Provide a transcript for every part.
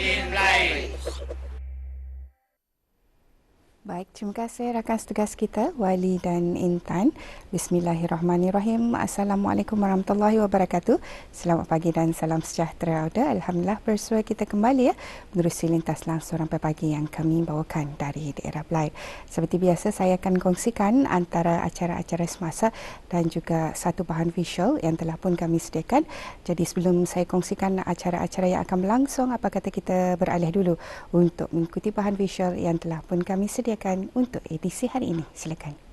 in black. Baik, terima kasih rakan tugas kita Wali dan Intan. Bismillahirrahmanirrahim. Assalamualaikum warahmatullahi wabarakatuh. Selamat pagi dan salam sejahtera. Alhamdulillah bersua kita kembali ya menerusi lintas langsung sampai pagi yang kami bawakan dari daerah Belait. Seperti biasa saya akan kongsikan antara acara-acara semasa dan juga satu bahan visual yang telah pun kami sediakan. Jadi sebelum saya kongsikan acara-acara yang akan berlangsung, apa kata kita beralih dulu untuk mengikuti bahan visual yang telah pun kami sediakan untuk edisi hari ini. Silakan.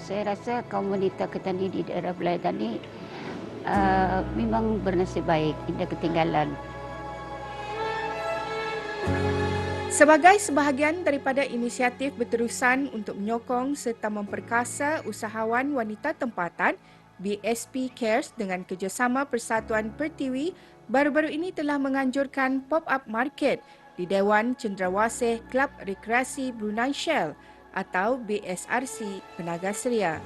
Saya rasa komunitas ketani di daerah Belaitan ini uh, memang bernasib baik, tidak ketinggalan. Sebagai sebahagian daripada inisiatif berterusan untuk menyokong serta memperkasa usahawan wanita tempatan, BSP Cares dengan kerjasama Persatuan Pertiwi baru-baru ini telah menganjurkan pop-up market di Dewan Cendrawasih Klub Rekreasi Brunei Shell atau BSRC Penaga Seria.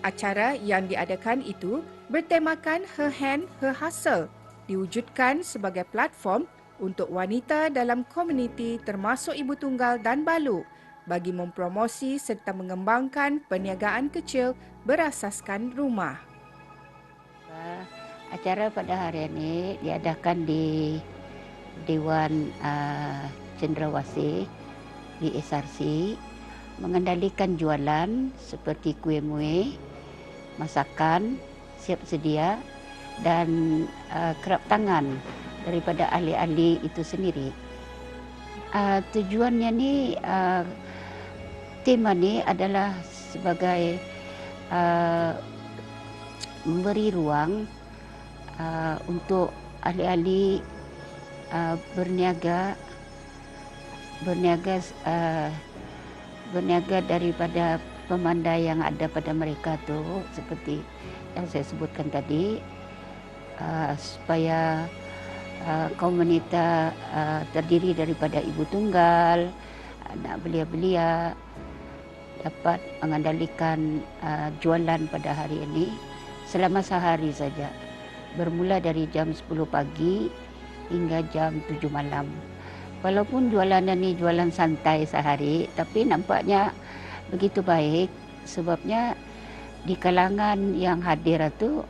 Acara yang diadakan itu bertemakan Her Hand, Her Hustle diwujudkan sebagai platform untuk wanita dalam komuniti termasuk ibu tunggal dan balu bagi mempromosi serta mengembangkan perniagaan kecil berasaskan rumah. Acara pada hari ini diadakan di Dewan uh, Cendrawasih di SRC mengendalikan jualan seperti kuih muih, masakan siap sedia dan uh, kerap tangan daripada ahli-ahli itu sendiri. Uh, tujuannya ni uh, tema ni adalah sebagai uh, memberi ruang uh, untuk ahli-ahli uh, berniaga berniaga uh, berniaga daripada pemandai yang ada pada mereka tu seperti yang saya sebutkan tadi uh, supaya uh, komunitas uh, terdiri daripada ibu tunggal anak belia-belia dapat mengendalikan uh, jualan pada hari ini selama sehari saja. Bermula dari jam 10 pagi hingga jam 7 malam walaupun jualan ini jualan santai sehari tapi nampaknya begitu baik sebabnya di kalangan yang hadir itu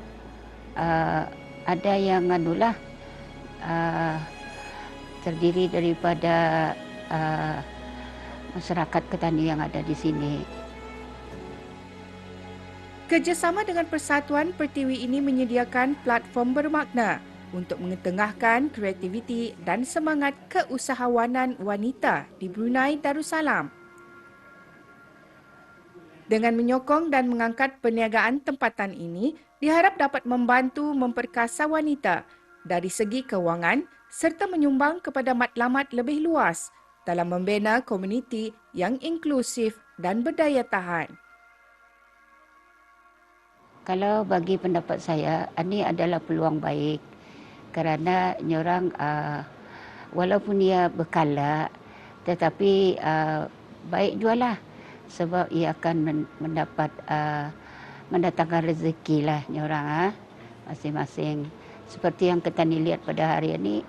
uh, ada yang anulah uh, terdiri daripada uh, masyarakat ketani yang ada di sini. Kerjasama dengan Persatuan Pertiwi ini menyediakan platform bermakna untuk mengetengahkan kreativiti dan semangat keusahawanan wanita di Brunei Darussalam. Dengan menyokong dan mengangkat perniagaan tempatan ini, diharap dapat membantu memperkasa wanita dari segi kewangan serta menyumbang kepada matlamat lebih luas dalam membina komuniti yang inklusif dan berdaya tahan. Kalau bagi pendapat saya, ini adalah peluang baik kerana orang uh, walaupun dia berkala tetapi uh, baik jualah. Sebab ia akan mendapat uh, mendatangkan rezeki lah orang uh, masing-masing. Seperti yang kita ni lihat pada hari ini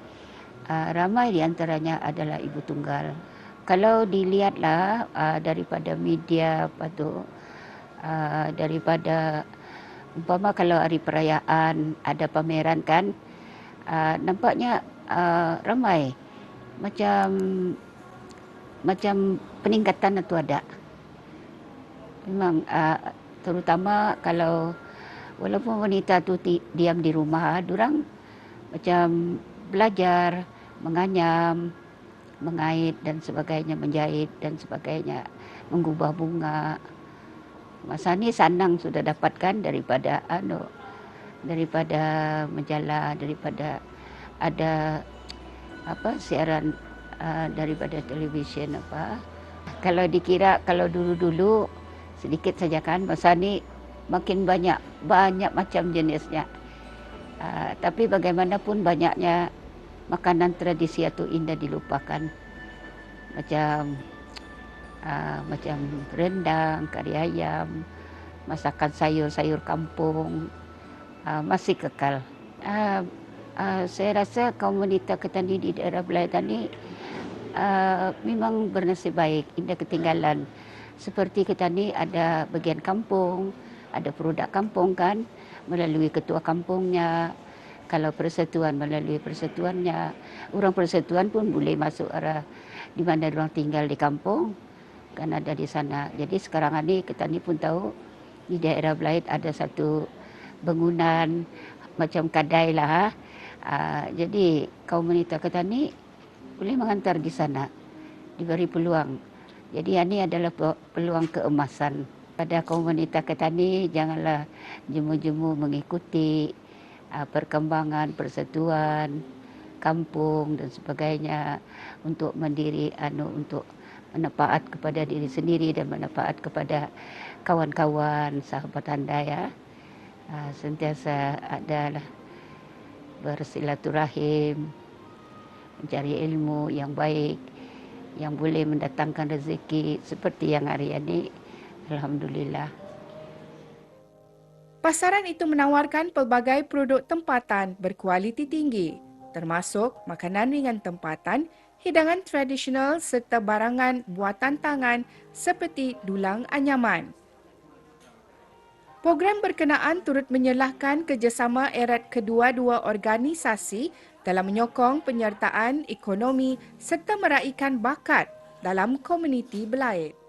uh, ramai di antaranya adalah ibu tunggal. Kalau dilihatlah uh, daripada media apa tu uh, daripada umpama kalau hari perayaan ada pameran kan uh, nampaknya uh, ramai macam macam peningkatan itu ada. Memang uh, terutama kalau walaupun wanita tu diam di rumah, orang macam belajar, menganyam, mengait dan sebagainya, menjahit dan sebagainya, mengubah bunga. Masa ni Sanang sudah dapatkan daripada anu daripada majalah daripada ada apa siaran uh, daripada televisyen apa. Kalau dikira kalau dulu-dulu sedikit saja kan masa ni makin banyak banyak macam jenisnya. Uh, tapi bagaimanapun banyaknya makanan tradisi itu indah dilupakan. Macam uh, macam rendang kari ayam masakan sayur-sayur kampung uh, masih kekal. Uh, uh, saya rasa kaum wanita Ketani di daerah Belayan ini uh, memang bernasib baik, indah ketinggalan. Seperti Ketani ada bagian kampung, ada produk kampung kan, melalui ketua kampungnya, kalau persatuan melalui persatuannya, orang persatuan pun boleh masuk arah di mana orang tinggal di kampung, kan ada di sana. Jadi sekarang ini Ketani pun tahu di daerah Belaid ada satu bangunan macam kadai lah. Uh, jadi kaum wanita Ketani boleh mengantar di sana, diberi peluang. Jadi ini adalah peluang keemasan. Pada kaum wanita Ketani, janganlah jemu-jemu mengikuti uh, perkembangan persatuan, kampung dan sebagainya untuk mendiri anu untuk manfaat kepada diri sendiri dan manfaat kepada kawan-kawan sahabat anda ya. Ah, sentiasa adalah bersilaturahim, mencari ilmu yang baik, yang boleh mendatangkan rezeki seperti yang hari ini. Alhamdulillah. Pasaran itu menawarkan pelbagai produk tempatan berkualiti tinggi, termasuk makanan ringan tempatan, hidangan tradisional serta barangan buatan tangan seperti dulang anyaman. Program berkenaan turut menyelahkan kerjasama erat kedua-dua organisasi dalam menyokong penyertaan ekonomi serta meraihkan bakat dalam komuniti Belaid.